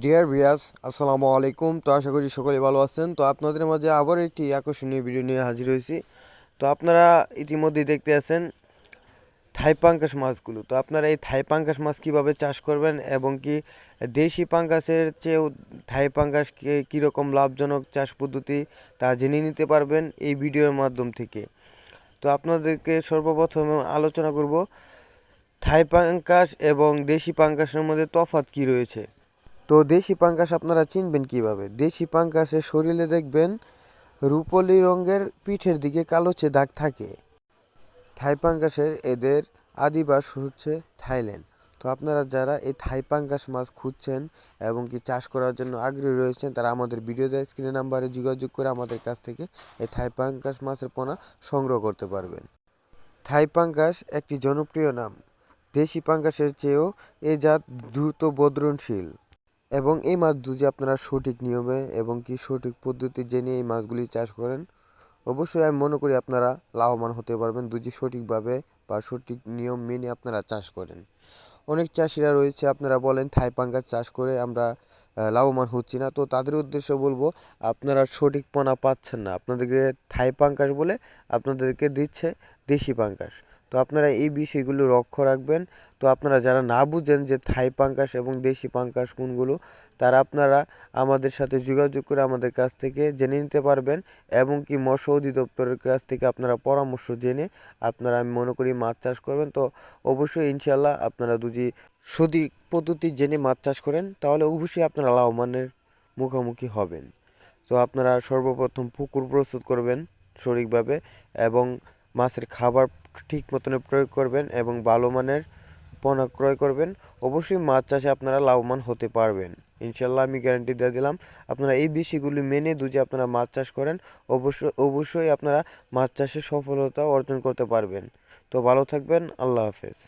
Deer ভিয়াস আসসালামু আলাইকুম। তো আশা করি সকলে ভালো আছেন। তো আপনাদের মাঝে আবার একটি আকর্ষণীয় ভিডিও নিয়ে হাজির হয়েছি। তো আপনারা ইতিমধ্যেই দেখতে আছেন থাই পাঙ্কাশ মাছগুলো। তো আপনারা এই থাই পাঙ্কাশ মাছ কীভাবে চাষ করবেন এবং কি দেশি পাঙ্কাশের চেয়েও থাই পাঙ্কাশ কে- কীরকম লাভজনক চাষ পদ্ধতি তা জেনে নিতে পারবেন এই ভিডিওর মাধ্যম থেকে। তো আপনাদেরকে সর্বপ্রথম আলোচনা করব, থাই পাঙ্কাশ এবং দেশি পাঙ্কাশের মধ্যে তফাৎ কী রয়েছে? তো দেশি পাঙ্কাশ আপনারা চিনবেন কীভাবে? দেশি পাঙ্কাশের শরীরে দেখবেন রূপলি রঙের পিঠের দিকে কালোচে দাগ থাকে। থাই পাঙ্কাশের এদের আদিবাস হচ্ছে থাইল্যান্ড। তো আপনারা যারা এই থাই পাঙ্কাশ মাছ খুঁজছেন এবং কি চাষ করার জন্য আগ্রহী রয়েছেন, তারা আমাদের ভিডিও দেয় স্ক্রিনে নাম্বারে যোগাযোগ করে আমাদের কাছ থেকে এই থাই পাঙ্কাশ মাছের পোনা সংগ্রহ করতে পারবেন। থাই পাঙ্কাশ একটি জনপ্রিয় নাম। দেশি পাঙ্কাশের চেয়েও এ জাত দ্রুত বদ্রনশীল এবং এই মাছ যদি আপনারা সঠিক নিয়মে এবং কি সঠিক পদ্ধতি জেনে এই মাছগুলি চাষ করেন, অবশ্যই আমি মনে করি আপনারা লাভবান হতে পারবেন যদি সঠিকভাবে বা সঠিক নিয়ম মেনে আপনারা চাষ করেন। অনেক চাষিরা রয়েছে, আপনারা বলেন থাই পাঙ্গাস চাষ করে আমরা লাভবান হচ্ছি না। তো তাদের উদ্দেশ্য বলব, আপনারা সঠিক পনা পাচ্ছেন না। আপনাদেরকে থাই পাঙ্কাশ বলে আপনাদেরকে দিচ্ছে দেশি পাঙ্কাশ। তো আপনারা এই বিষয়গুলো লক্ষ্য রাখবেন। তো আপনারা যারা না বুঝেন যে থাই পাঙ্কাশ এবং দেশি পাঙ্কাশ কোনগুলো, তারা আপনারা আমাদের সাথে যোগাযোগ করে আমাদের কাছ থেকে জেনে নিতে পারবেন এবং কি মৎস্য অধিদপ্তরের কাছ থেকে আপনারা পরামর্শ জেনে আপনারা, আমি মনে করি, মাছ চাষ করবেন। তো অবশ্যই ইনশাল্লাহ আপনারা যদি সঠিক পদ্ধতি জেনে মাছ চাষ করেন, তাহলে অবশ্যই আপনারা লাভবানের মুখোমুখি হবেন। তো আপনারা সর্বপ্রথম পুকুর প্রস্তুত করবেন সঠিকভাবে এবং মাছের খাবার ঠিক মতন প্রয়োগ করবেন এবং ভালো মানের পোনা ক্রয় করবেন। অবশ্যই মাছ চাষে আপনারা লাভবান হতে পারবেন। ইনশাল্লাহ আমি গ্যারান্টি দিয়ে দিলাম, আপনারা এই বিষয়গুলি মেনে দুজে আপনারা মাছ চাষ করেন অবশ্যই অবশ্যই আপনারা মাছ চাষে সফলতা অর্জন করতে পারবেন। তো ভালো থাকবেন, আল্লাহ হাফেজ।